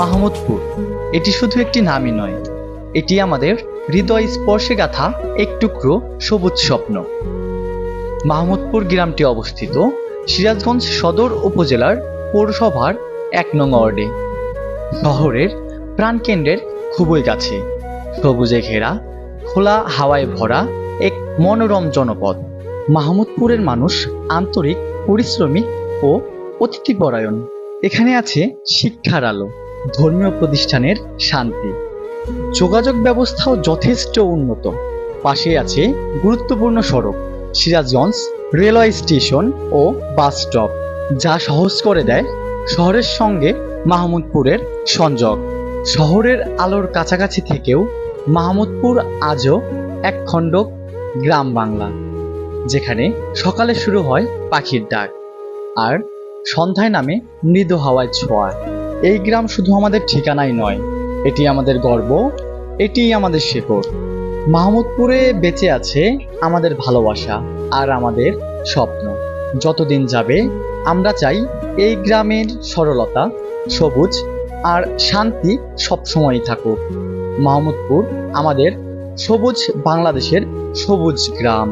মাহমুদপুর। এটি শুধু একটি নামই নয়, এটি আমাদের হৃদয় স্পর্শে গাথা এক টুকরো সবুজ স্বপ্ন। মাহমুদপুর গ্রামটি অবস্থিত সিরাজগঞ্জ সদর উপজেলার পৌরসভার এক নং ওয়ার্ডে। শহরের প্রাণকেন্দ্রের খুবই কাছে। সবুজে ঘেরা, খোলা হাওয়ায় ভরা এক মনোরম জনপদ। মাহমুদপুরের মানুষ আন্তরিক পরিশ্রমী ও অতিথিপরায়ণ। এখানে আছে শিক্ষার আলো। ধর্মীয় প্রতিষ্ঠানের শান্তি। যোগাযোগ ব্যবস্থাও যথেষ্ট উন্নত। পাশে আছে গুরুত্বপূর্ণ সড়ক, সিরাজগঞ্জ রেলওয়ে স্টেশন ও বাস স্টপ, যা সহজ করে দেয় শহরের সঙ্গে মাহমুদপুরের সংযোগ। শহরের আলোর কাছাকাছি থেকেও মাহমুদপুর আজও এক খণ্ড গ্রাম বাংলা, যেখানে সকালে শুরু হয় পাখির ডাক, আর সন্ধ্যায় নামে মৃদু হাওয়ায় ছোঁয়া। এই গ্রাম শুধু আমাদের ঠিকানাই নয়, এটি আমাদের গর্ব, এটি আমাদের শেকড়। মাহমুদপুরে বেঁচে আছে আমাদের ভালোবাসা আর আমাদের স্বপ্ন। যতদিন যাবে, আমরা চাই এই গ্রামের সরলতা, সবুজ আর শান্তি সবসময়ই থাকুক। মাহমুদপুর আমাদের সবুজ বাংলাদেশের সবুজ গ্রাম।